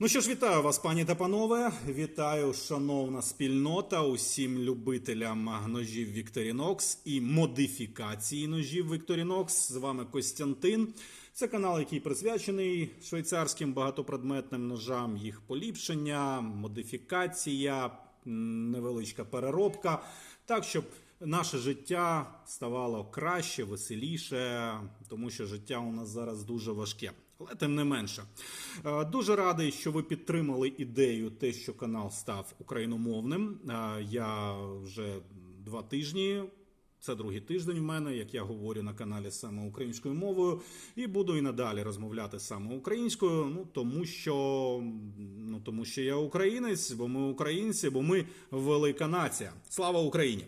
Ну що ж, вітаю вас, пані та панове. Вітаю, шановна спільнота, усім любителям ножів Victorinox і модифікації ножів Victorinox. З вами Костянтин. Це канал, який присвячений швейцарським багатопредметним ножам, їх поліпшення, модифікація, невеличка переробка. Так, щоб наше життя ставало краще, веселіше, тому що життя у нас зараз дуже важке. Але тим не менше, Е, дуже радий, що ви підтримали ідею, те, що канал став україномовним. Е, Я вже два тижні. Це другий тиждень в мене, як я говорю на каналі саме українською мовою, і буду і надалі розмовляти саме українською. Ну тому що ну тому що я українець, бо ми українці, бо ми велика нація. Слава Україні!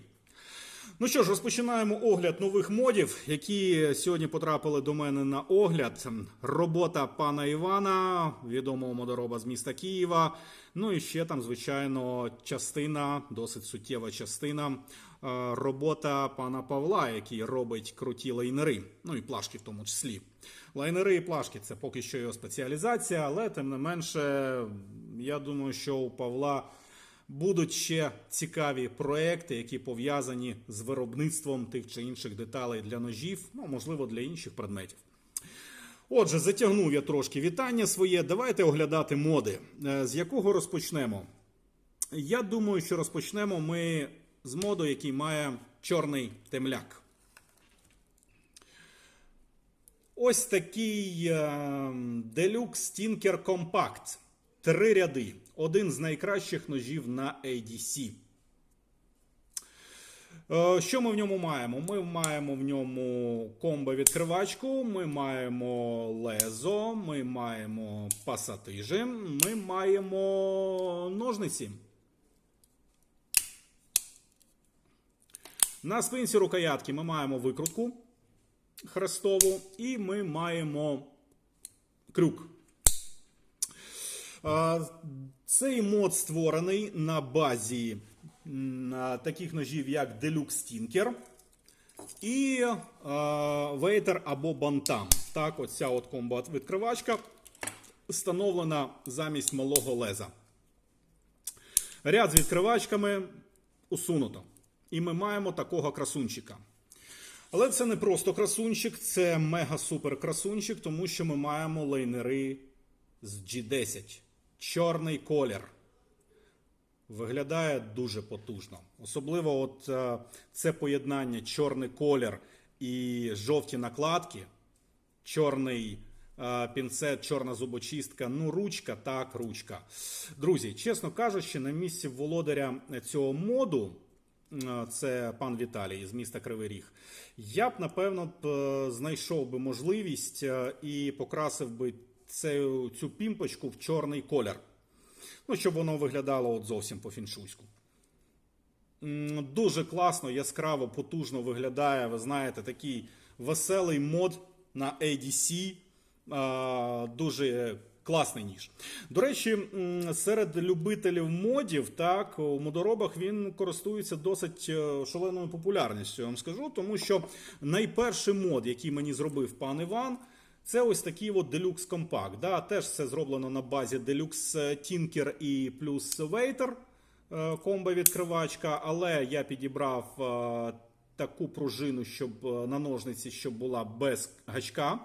Ну що ж, розпочинаємо огляд нових модів, які сьогодні потрапили до мене на огляд. Робота пана Івана, відомого модороба з міста Києва. Ну і ще там, звичайно, частина, досить суттєва частина. е, Робота пана Павла, який робить круті лайнери, ну і плашки в тому числі. Лайнери і плашки це поки що його спеціалізація, але тим не менше, я думаю, що у Павла будуть ще цікаві проекти, які пов'язані з виробництвом тих чи інших деталей для ножів, ну можливо, для інших предметів. Отже, затягнув я трошки вітання своє. Давайте оглядати моди. Е, З якого розпочнемо? Я думаю, що розпочнемо ми з моду, який має чорний темляк. Ось такий е, Deluxe Tinker Compact. Три ряди. Один з найкращих ножів на ADC. Е, Що ми в ньому маємо? Ми маємо в ньому комбо-відкривачку, ми маємо лезо, ми маємо пасатижі, ми маємо ножниці. На спинці рукоятки ми маємо викрутку хрестову і ми маємо крюк. Цей мод створений на базі таких ножів, як Deluxe Tinker і Вейтер або Бантам. Так, оця от комбо-відкривачка встановлена замість малого леза. Ряд з відкривачками усунуто. І ми маємо такого красунчика. Але це не просто красунчик, це мега-супер красунчик, тому що ми маємо лайнери з G10. Чорний колір. Виглядає дуже потужно. Особливо от е, це поєднання чорний колір і жовті накладки, чорний е, пінцет, чорна зубочистка, ну ручка, так, ручка. Друзі, чесно кажучи, на місці володаря цього моду, е, це пан Віталій з міста Кривий Ріг, я б напевно б, знайшов би можливість і покрасив би цю, цю пімпочку в чорний колір. Ну, щоб воно виглядало от зовсім по-фіншуйську. Дуже класно, яскраво, потужно виглядає. Ви знаєте, такий веселий мод на ADC. Дуже класний ніж. До речі, серед любителів модів, так, у модоробах він користується досить е, шаленою популярністю, я вам скажу, тому що найперший мод, який мені зробив пан Іван, це ось такий от Deluxe Compact. Да? Теж все зроблено на базі Deluxe Tinker і плюс Waiter комбо відкривачка, але я підібрав е, таку пружину, щоб е, на ножниці, щоб була без гачка.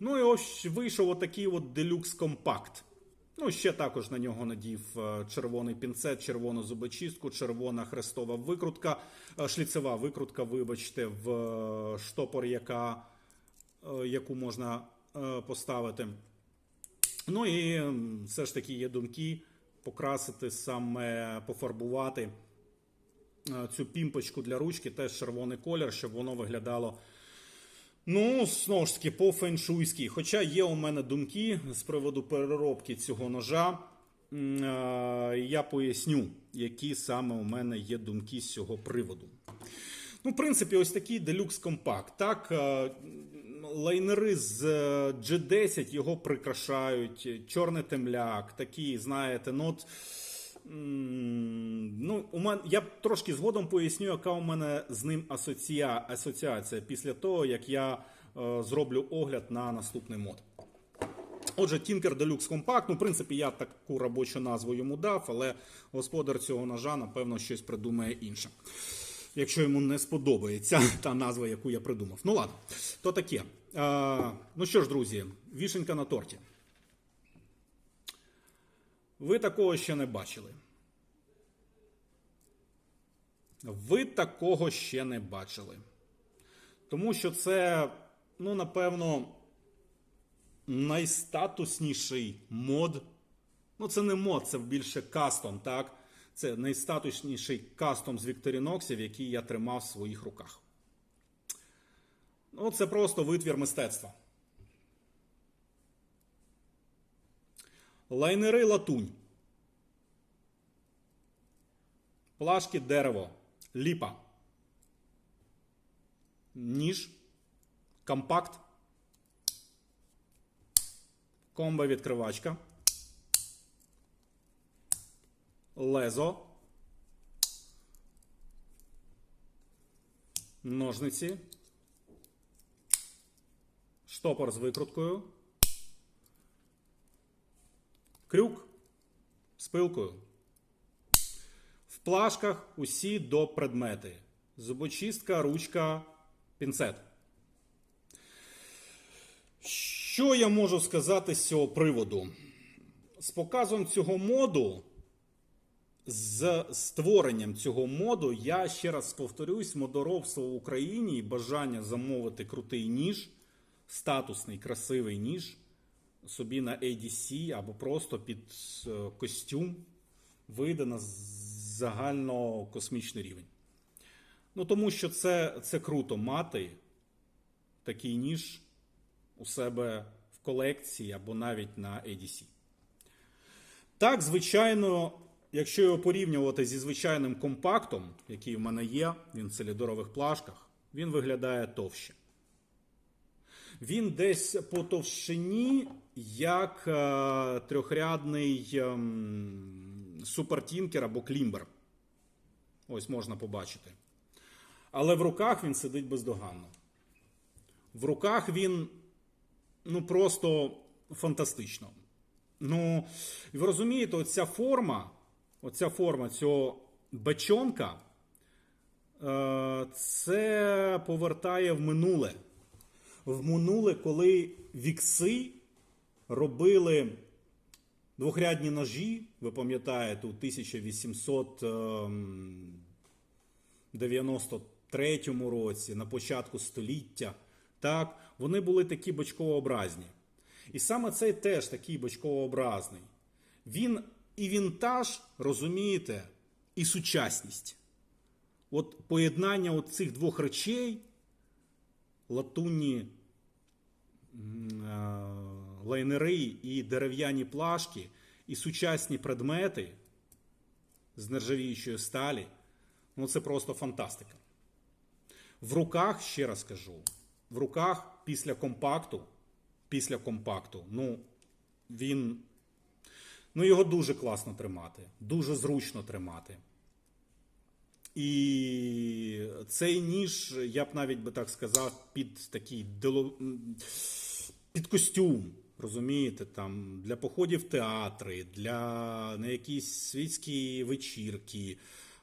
Ну і ось вийшов отакий от Deluxe Compact. Ну, ще також на нього надів е, червоний пінцет, червону зубочистку, червона хрестова викрутка, е, шліцева викрутка, вибачте, в е, штопор, яка, е, яку можна е, поставити. Ну і все ж таки є думки покрасити саме пофарбувати е, цю пімпочку для ручки, теж червоний колір, щоб воно виглядало. Ну, знову ж таки, по феншуйськи. Хоча є у мене думки з приводу переробки цього ножа. Е, Я поясню, які саме у мене є думки з цього приводу. Ну, в принципі, ось такий Deluxe Compact. Так, е, лайнери з е, G10 його прикрашають, чорний темляк, такий, знаєте, ну от. Ну, у мене я трошки згодом поясню, яка у мене з ним асоціа, асоціація після того, як я е, зроблю огляд на наступний мод. Отже, Tinker Deluxe Compact, ну, в принципі, я таку робочу назву йому дав, але господар цього ножа, напевно, щось придумає інше. Якщо йому не сподобається та назва, яку я придумав. Ну ладно, то таке. Ну що ж, друзі, вішенька на торті. Ви такого ще не бачили. Ви такого ще не бачили. Тому що це, ну, напевно, найстатусніший мод. Ну, це не мод, це більше кастом, так? Це найстатусніший кастом з Вікторіноксів, який я тримав в своїх руках. Ну, це просто витвір мистецтва. Лайнери латунь. Плашки дерево. Ліпа. Ніж. Компакт. Комба відкривачка. Лезо. Ножниці. Штопор з викруткою. Крюк з пилкою. В плашках усі до предмети. Зубочистка, ручка, пінцет. Що я можу сказати з цього приводу? З показом цього моду, з створенням цього моду, я ще раз повторюсь, модоробство в Україні і бажання замовити крутий ніж, статусний, красивий ніж собі на ADC або просто під е, костюм вийде на загальнокосмічний рівень. Ну, тому що це, це круто мати такий ніж у себе в колекції або навіть на ADC. Так, звичайно, якщо його порівнювати зі звичайним компактом, який в мене є, він в целідорових плашках, він виглядає товще. Він десь по товщині, як е, трьохрядний е, супертінкер або клімбер. Ось можна побачити. Але в руках він сидить бездоганно. В руках він ну просто фантастично. Ну, ви розумієте, оця форма, оця форма цього бачонка, е, це повертає в минуле. В минуле, коли вікси робили двохрядні ножі, ви пам'ятаєте, у 1893 році, на початку століття, так, вони були такі бочковообразні. І саме цей теж такий бочковообразний. Він і вінтаж, розумієте, і сучасність. От поєднання от цих двох речей, латунні е, лайнери і дерев'яні плашки, і сучасні предмети з нержавіючої сталі, ну це просто фантастика. В руках, ще раз кажу, в руках після компакту, після компакту, ну, він. Ну, його дуже класно тримати, дуже зручно тримати. І цей ніж, я б навіть би так сказав, під такий дело... під костюм. Розумієте, там для походів в театри, для на якісь світські вечірки,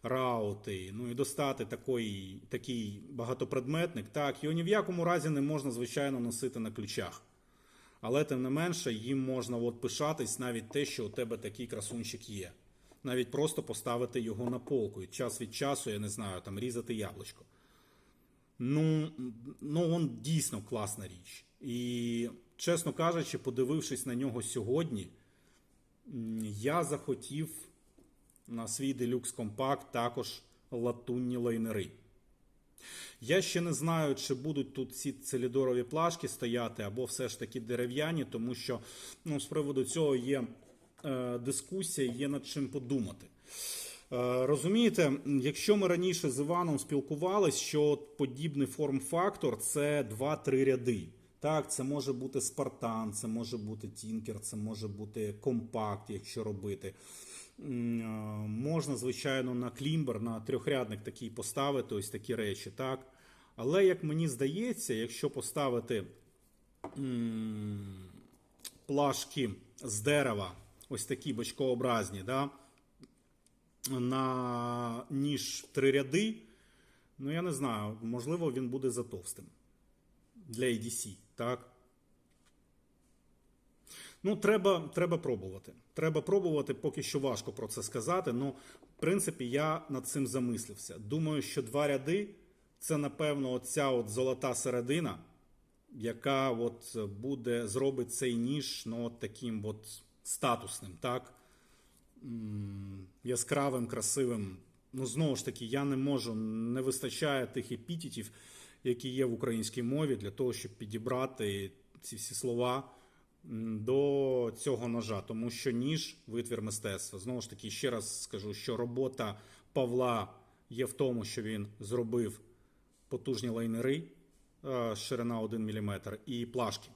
раути. Ну і достати такий, такий багатопредметник. Так, його ні в якому разі не можна, звичайно, носити на ключах. Але тим не менше, їм можна от пишатись навіть те, що у тебе такий красунчик є. Навіть просто поставити його на полку і час від часу, я не знаю, там різати яблучко. Ну, ну, він дійсно класна річ. І, чесно кажучи, подивившись на нього сьогодні, я захотів на свій делюкс компакт також латунні лайнери. Я ще не знаю, чи будуть тут ці целідорові плашки стояти, або все ж таки дерев'яні, тому що ну, з приводу цього є е, дискусія, є над чим подумати. Е, Розумієте, якщо ми раніше з Іваном спілкувались, що подібний форм-фактор це 2-3 ряди. Так, це може бути Спартан, це може бути Тінкер, це може бути компакт, якщо робити. Можна, звичайно, на клімбер, на трьохрядник такий поставити ось такі речі, так. Але як мені здається, якщо поставити плашки з дерева, ось такі бочкообразні, да, на ніж три ряди. Ну, я не знаю, можливо, він буде затовстим для EDC, так? Ну, треба, треба пробувати. Треба пробувати, поки що важко про це сказати. Ну, в принципі, я над цим замислився. Думаю, що два ряди це, напевно, оця от золота середина, яка от буде зробить цей ніж ну, от таким от статусним, так? Яскравим, красивим. Ну, знову ж таки, я не можу, не вистачає тих епітетів, які є в українській мові, для того, щоб підібрати ці всі слова до цього ножа, тому що ніж витвір мистецтва. Знову ж таки, ще раз скажу, що робота Павла є в тому, що він зробив потужні лайнери, е, ширина 1 мм, і плашки.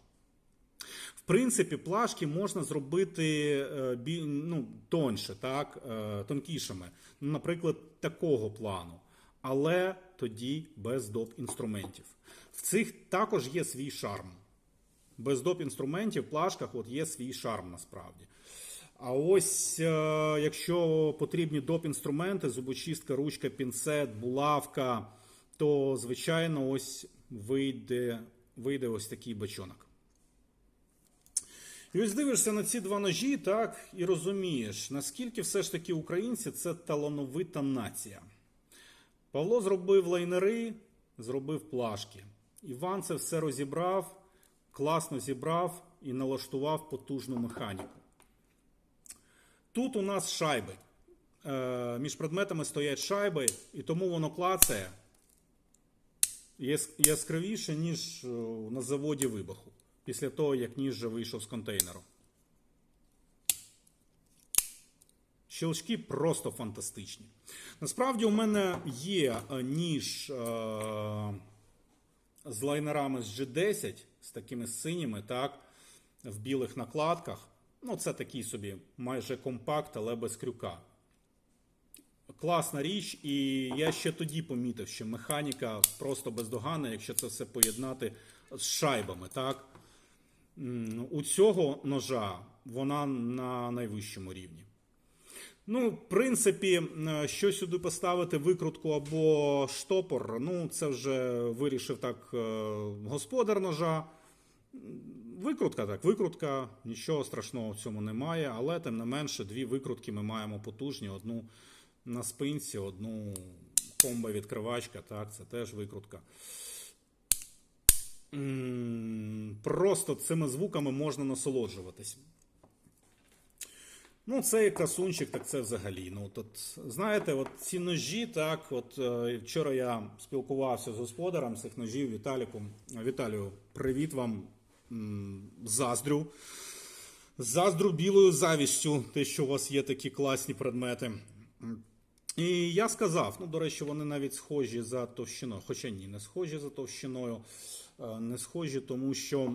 В принципі, плашки можна зробити е, ну, тоньше, так, е, тонкішими. Наприклад, такого плану. Але тоді без доп інструментів. В цих також є свій шарм. Без доп інструментів плашках от є свій шарм насправді. А ось е, якщо потрібні доп інструменти, зубочистка, ручка, пінцет, булавка, то звичайно ось вийде, вийде ось такий бачонок. І ось дивишся на ці два ножі, так, і розумієш, наскільки все ж таки українці це талановита нація. Павло зробив лайнери, зробив плашки. Іван це все розібрав, класно зібрав і налаштував потужну механіку. Тут у нас шайби. Е, між предметами стоять шайби, і тому воно клацає яскравіше, ніж е, на заводі вибуху, після того, як ніж вже вийшов з контейнеру. Щелчки просто фантастичні. Насправді, у мене є е, ніж з лайнерами з G10, з такими синіми, так, в білих накладках. Ну, це такий собі майже компакт, але без крюка. Класна річ, і я ще тоді помітив, що механіка просто бездоганна, якщо це все поєднати з шайбами. Так? У цього ножа вона на найвищому рівні. Ну, в принципі, що сюди поставити викрутку або штопор, ну, це вже вирішив так е, господар ножа. Викрутка так, викрутка, нічого страшного в цьому немає, але тим не менше дві викрутки ми маємо потужні: одну на спинці, одну комбо-відкривачка, так, це теж викрутка. Просто цими звуками можна насолоджуватись. Ну, цей красунчик, так це взагалі. Ну, от, знаєте, от ці ножі, так, от е, вчора я спілкувався з господарем цих ножів Віталіком. Віталію, привіт вам. Заздрю. Заздрю білою завістю, те, що у вас є такі класні предмети. І я сказав, ну, до речі, вони навіть схожі за товщиною. Хоча ні, не схожі за товщиною. Е, Не схожі, тому що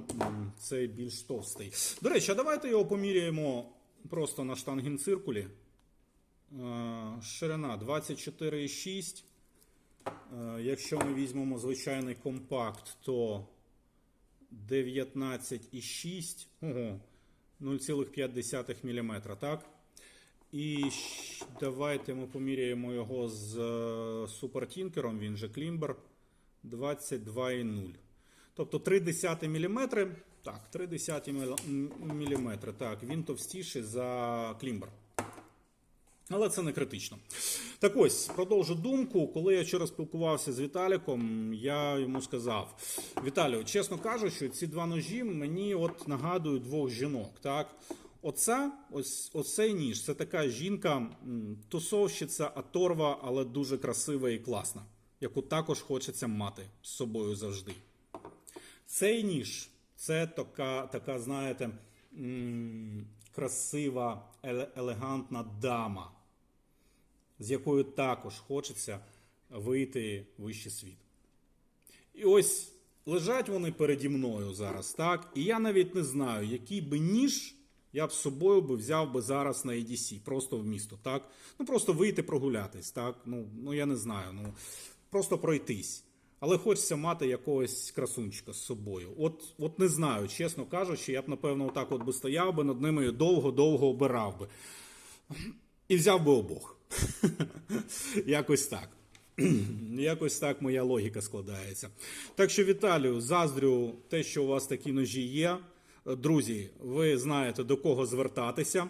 цей більш товстий. До речі, а давайте його поміряємо просто на штангенциркулі. Е, Ширина 24,6. Е, Якщо ми візьмемо звичайний компакт, то 19,6. 0,5 мм, так? І давайте ми поміряємо його з е, супертінкером, він же Клімбер 22,0. Тобто 0,3 мм. Так, 0,3 мм. Так, він товстіший за Клімбер. Але це не критично. Так ось, продовжу думку. Коли я вчора спілкувався з Віталіком, я йому сказав: Віталію, чесно кажучи, ці два ножі мені от нагадують двох жінок. Так? Оця, ось, оцей ніж це така жінка, тусовщиця, аторва, але дуже красива і класна, яку також хочеться мати з собою завжди. Цей ніж це така, така знаєте, красива, елегантна дама, з якою також хочеться вийти вищий світ. І ось лежать вони переді мною зараз, так? І я навіть не знаю, який би ніж я б з собою би взяв би зараз на EDC, просто в місто, так? Ну просто вийти прогулятись, так? Ну, ну я не знаю, ну просто пройтись. Але хочеться мати якогось красунчика з собою. От, от не знаю, чесно кажучи, я б, напевно, отак от би стояв би над ними і довго-довго обирав би. І взяв би обох. Якось так. Якось так моя логіка складається. Так що, Віталію, заздрю те, що у вас такі ножі є. Друзі, ви знаєте до кого звертатися,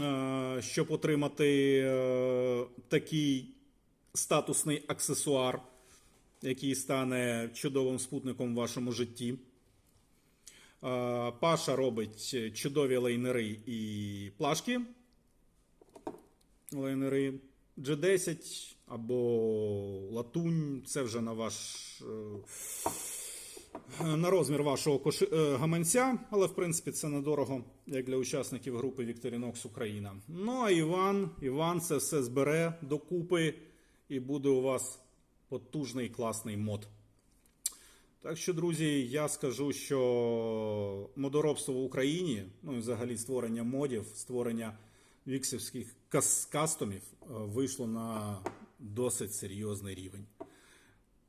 е, щоб отримати е, такий статусний аксесуар, який стане чудовим спутником в вашому житті. Паша робить чудові лейнери і плашки. Лайнери G10 або латунь, це вже на ваш е, на розмір вашого коши, е, гаманця, але в принципі це недорого, як для учасників групи Victorinox Україна. Ну а Іван, Іван це все збере докупи і буде у вас потужний класний мод. Так що, друзі, я скажу, що модоробство в Україні, ну і взагалі створення модів, створення віксівських кас- кастомів е, вийшло на досить серйозний рівень.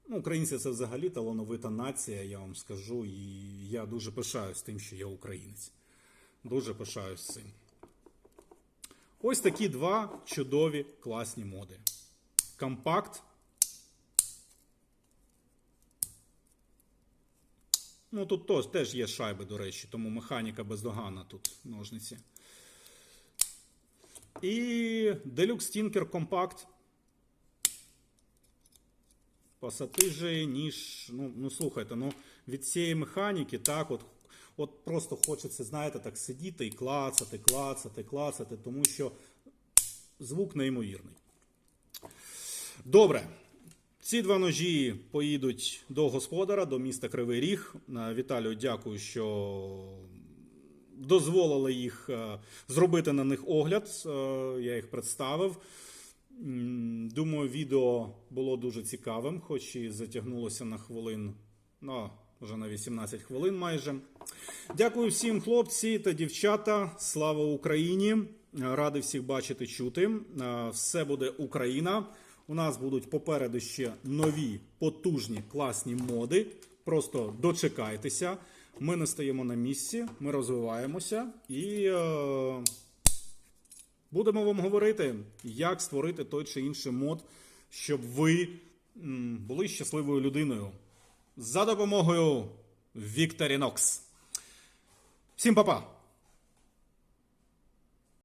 Ну, українці це взагалі талановита нація, я вам скажу, і я дуже пишаюсь тим, що я українець. Дуже пишаюсь цим. Ось такі два чудові класні моди. Компакт. Ну, тут тож, теж є шайби, до речі, тому механіка бездоганна тут ножниці. І Deluxe Tinker Compact. Пасатижі, ніж. Ну, ну слухайте, ну від цієї механіки, так, от, от просто хочеться, знаєте, так сидіти і клацати, клацати, клацати, тому що звук неймовірний. Добре. Ці два ножі поїдуть до господара, до міста Кривий Ріг. Е, Віталію, дякую, що дозволили їх е, зробити на них огляд. Е, Я їх представив. Думаю, відео було дуже цікавим, хоч і затягнулося на хвилин, ну, вже на 18 хвилин майже. Дякую всім, хлопці та дівчата. Слава Україні! Радий всіх бачити, чути. Все буде Україна. У нас будуть попереду ще нові, потужні, класні моди. Просто дочекайтеся. Ми не стоїмо на місці, ми розвиваємося і е, будемо вам говорити, як створити той чи інший мод, щоб ви м, були щасливою людиною за допомогою Victorinox. Всім па-па!